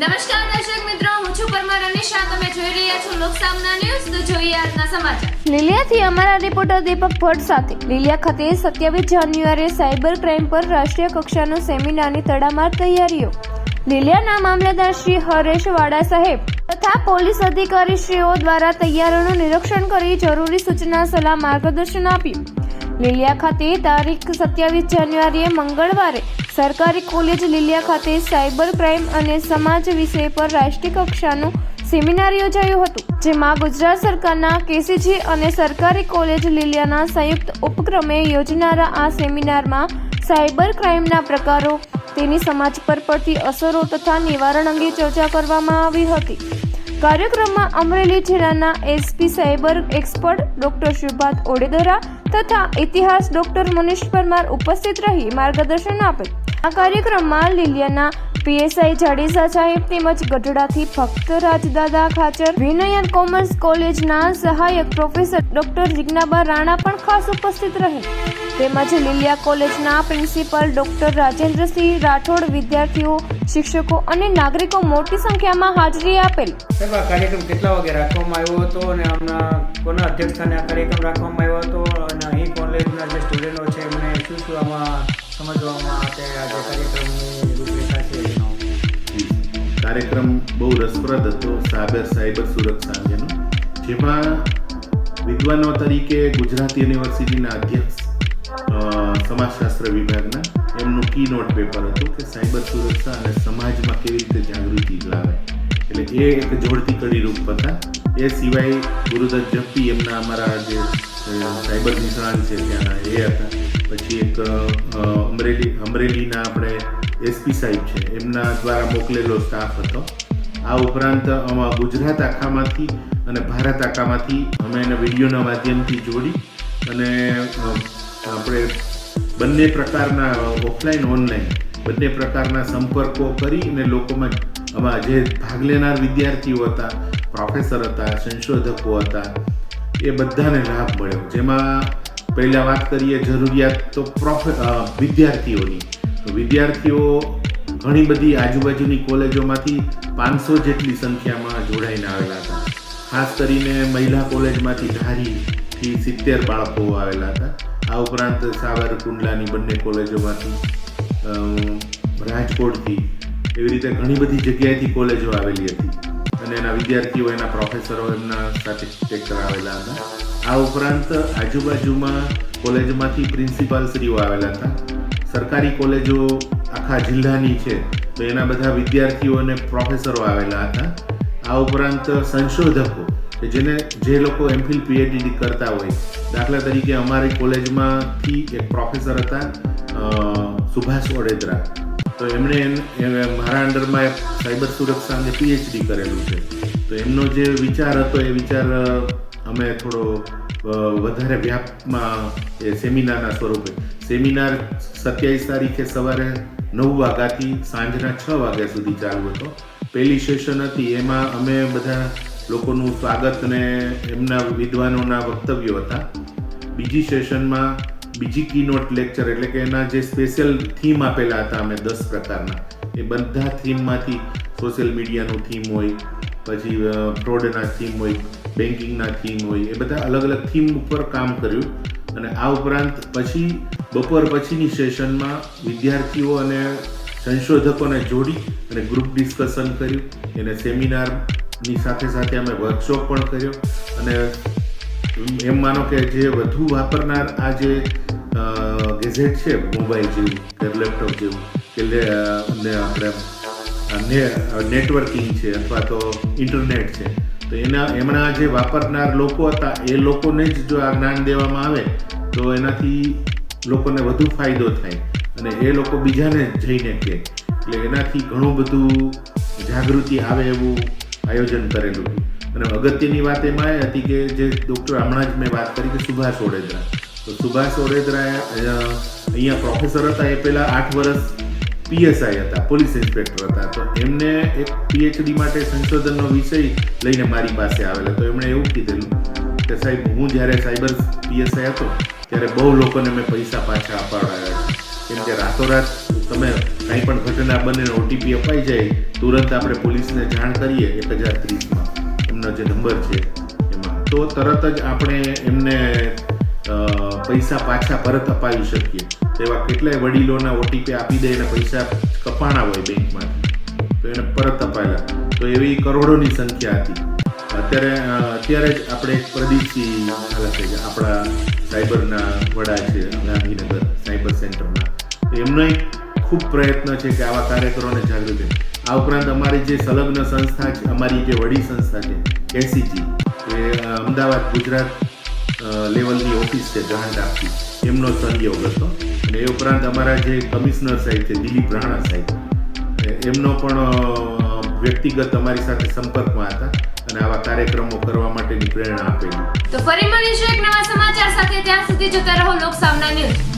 નમસ્કાર દર્શક મિત્રો, હું છું પરમાર અનિશા તમે જોઈ રહ્યા છો લોકસામના ન્યૂઝ. તો જોઈએ આજના સમાચાર. લીલિયાથી અમારા રિપોર્ટર દીપક ભટ્ટ સાથે. લીલિયા ખાતે સત્યાવીસ જાન્યુઆરીએ સાયબર ક્રાઇમ પર રાષ્ટ્રીય કક્ષાનો સેમિનારની તડામાર તૈયારીઓ. લીલિયાના મામલેદાર શ્રી હરેશ વાડા સાહેબ તથા પોલીસ અધિકારીશ્રીઓ દ્વારા તૈયારીઓનું નિરીક્ષણ કરી જરૂરી સૂચના, સલાહ, માર્ગદર્શન આપ્યું. લીલિયા ખાતે તારીખ સત્યાવીસ જાન્યુઆરીએ મંગળવારે સરકારી કોલેજ લીલિયા ખાતે સાયબર ક્રાઇમ અને સમાજ વિષય પર રાષ્ટ્રીય કક્ષાનું સેમિનાર યોજાયું હતું, જેમાં ગુજરાત સરકારના કેસીજી અને સરકારી કોલેજ લીલિયાના સંયુક્ત ઉપક્રમે યોજનારા આ સેમિનારમાં સાયબર ક્રાઇમના પ્રકારો, તેની સમાજ પર પડતી અસરો તથા નિવારણ અંગે ચર્ચા કરવામાં આવી હતી. કાર્યક્રમમાં અમરેલી જિલ્લાના SP cyber expert doctor Shubhat Odedara તથા ઇતિહાસ ડોક્ટર મનીષ પરમાર ઉપસ્થિત રહી માર્ગદર્શન આપે. આ કાર્યક્રમમાં લીલિયાના પીએસઆઈ જાડેજા સાહેબ તેમજ ગઢડાથી ભક્ત રાજદાદા ખાચર વિનયન કોમર્સ કોલેજના સહાયક પ્રોફેસર ડોક્ટર જિજ્ઞાબા રાણા પણ ખાસ ઉપસ્થિત રહે. તેમજ લીલિયા કોલેજના પ્રિન્સિપલ ડોક્ટર રાજેન્દ્રસિંહ રાઠોડ વિદ્યાર્થીઓ, શિક્ષકો અને નાગરિકો મોટી સંખ્યામાં હાજરી આપેલ. કાર્યક્રમ કેટલા વાગે રાખવામાં આવ્યો હતો અને આમના કોના અધ્યક્ષસ્થાને આ કાર્યક્રમ રાખવામાં આવ્યો હતો? અને અહીં કોલેજના જે સ્ટુડન્ટો છે એમને શું શું આમાં સમજવામાં માટે આ જે કાર્યક્રમની કાર્યક્રમ બહુ રસપ્રદ હતો સાયબર સાયબર સુરક્ષા અંગેનો. જેમાં વિદ્વાનો તરીકે ગુજરાત યુનિવર્સિટીના અધ્યક્ષ સમાજશાસ્ત્ર વિભાગના. એમનું કી નોટ પેપર હતું કે સાયબર સુરક્ષા અને સમાજમાં કેવી રીતે જાગૃતિ લાવે. એટલે એ એક જોડતી કડી રૂપ હતા. એ સિવાય ગુરુદત્ત જપ્પી એમના અમારા જે સાયબર નિષ્ણાંત છે ત્યાંના એ હતા. પછી એક અમરેલી, અમરેલીના આપણે એસપી સાહેબ છે. એમના દ્વારા મોકલેલો સ્ટાફ હતો. આ ઉપરાંત અમારા ગુજરાત આખામાંથી અને ભારત આખામાંથી અમે એને વિડીયોના માધ્યમથી જોડી અને આપણે બંને પ્રકારના ઓફલાઈન ઓનલાઈન બંને પ્રકારના સંપર્કો કરી અને લોકોમાં આમાં જે ભાગ લેનાર વિદ્યાર્થીઓ હતા પ્રોફેસર હતા, સંશોધકો હતા, એ બધાને લાભ મળ્યો. જેમાં પહેલા વાત કરીએ જરૂરિયાત તો પ્રોફે વિદ્યાર્થીઓની. વિદ્યાર્થીઓ, ઘણી બધી આજુબાજુની કોલેજોમાંથી પાંચસો જેટલી સંખ્યામાં જોડાઈને આવેલા હતા. ખાસ કરીને મહિલા કોલેજમાંથી ધારીથી સિત્તેર બાળકો આવેલા હતા. આ ઉપરાંત સાવરકુંડલાની બંને કોલેજોમાંથી રાજકોટથી એવી રીતે ઘણી બધી જગ્યાએથી કોલેજો આવેલી હતી અને એના વિદ્યાર્થીઓ, એના પ્રોફેસરો એમના સાથે ચેક કરાવેલા હતા. આ ઉપરાંત આજુબાજુમાં કોલેજમાંથી પ્રિન્સિપાલ શ્રીઓ આવેલા હતા. સરકારી કોલેજો આખા જિલ્લાની છે, તો એના બધા વિદ્યાર્થીઓ અને પ્રોફેસરો આવેલા હતા. આ ઉપરાંત સંશોધકો, કે જેને જે લોકો એમફિલ પીએચડી કરતા હોય. દાખલા તરીકે અમારી કોલેજમાંથી એક પ્રોફેસર હતા સુભાષ ઓડેદરા. તો એમણે એમ- એમ- મારા અંડરમાં સાયબર સુરક્ષા અંગે પીએચડી કરેલું છે. તો એમનો જે વિચાર હતો, એ વિચાર અમે થોડો વધારે વ્યાપમાં એ સેમિનારના સ્વરૂપે. સેમિનાર સત્યાવીસ તારીખે સવારે નવ વાગ્યાથી સાંજના છ વાગ્યા સુધી ચાલુ હતો. પહેલી સેશન હતી, એમાં અમે બધા લોકોનું સ્વાગત અને એમના વિદ્વાનોના વક્તવ્યો હતા. બીજી સેશનમાં બીજી કીનોટ લેક્ચર એટલે કે એના જે સ્પેશિયલ થીમ આપેલા હતા અમે દસ પ્રકારના. એ બધા થીમમાંથી સોશિયલ મીડિયાનું થીમ હોય પછી ફ્રોડના થીમ હોય બેન્કિંગના થીમ હોય, એ બધા અલગ અલગ થીમ ઉપર કામ કર્યું. અને આ ઉપરાંત પછી, બપોર પછીની સેશનમાં વિદ્યાર્થીઓ અને સંશોધકોને જોડી અને ગ્રુપ ડિસ્કશન કર્યું. એને સેમિનારની સાથે સાથે અમે વર્કશોપ પણ કર્યો. અને એમ માનો કે જે વધુ વાપરનાર આ જે ગેઝેટ છે, મોબાઈલ જેવું, કે લેપટોપ જેવું, કે આપણે નેટવર્કિંગ છે અથવા તો ઇન્ટરનેટ છે. તો એના, એમના જે વાપરનાર લોકો હતા, એ લોકોને જ જો આ જ્ઞાન દેવામાં આવે, તો એનાથી લોકોને વધુ ફાયદો થાય અને એ લોકો બીજાને જઈને કહે. એટલે એનાથી ઘણું બધું જાગૃતિ આવે એવું આયોજન કરેલું અને અગત્યની વાત એમાં એ હતી કે જે ડૉક્ટર હમણાં જ મેં વાત કરી કે સુભાષ ઓડેદરા. તો સુભાષ ઓડેદરા અહીંયા પ્રોફેસર હતા એ પહેલાં આઠ વર્ષ પીએસઆઈ હતા, પોલીસ ઇન્સ્પેક્ટર હતા. તો એમને એક પીએચડી માટે સંશોધનનો વિષય લઈને મારી પાસે આવેલા. તો એમણે એવું કીધેલું કે સાહેબ, હું જ્યારે સાયબર પીએસઆઈ હતો, ત્યારે બહુ લોકોને મેં પૈસા પાછા અપાવડાવ્યા છે. કેમ કે રાતોરાત તમે કંઈ પણ ઘટના બને ઓટીપી અપાઈ જાય, તુરંત આપણે પોલીસને જાણ કરીએ એક હજાર ત્રીસમાં. એમનો જે નંબર છે એમાં. તો તરત જ આપણે એમને પૈસા પાછા પરત અપાવી શકીએ. તેવા કેટલાય વડીલોના ઓટીપી આપી દે અને પૈસા કપાણા હોય બેંકમાંથી. તો એને પરત અપાયેલા. તો એવી કરોડોની સંખ્યા હતી. અત્યારે અત્યારે જ આપણે પ્રદીપસિંહ જે આપણા સાયબરના વડા છે, ગાંધીનગર સાયબર સેન્ટરના. એમનો એક ખૂબ પ્રયત્ન છે કે આવા કાર્યકરોને જાગૃત. આ ઉપરાંત અમારી જે સંલગ્ન સંસ્થા છે, અમારી જે વડી સંસ્થા છે, એસીજી, એ અમદાવાદ, ગુજરાત લેવલની ઓફિસ છે ગ્રાન્ટ આપી એમનો સહયોગ હતો. અને એ ઉપરાંત અમારા જે કમિશનર સાહેબ છે, દિલીપ રાણા સાહેબ. એમનો પણ વ્યક્તિગત અમારી સાથે સંપર્કમાં હતા અને આવા કાર્યક્રમો કરવા માટેની પ્રેરણા આપેલી. તો ફરી મળીશું એક નવા સમાચાર સાથે. ત્યાં સુધી જોતા રહો લોકસાવના ન્યૂઝ.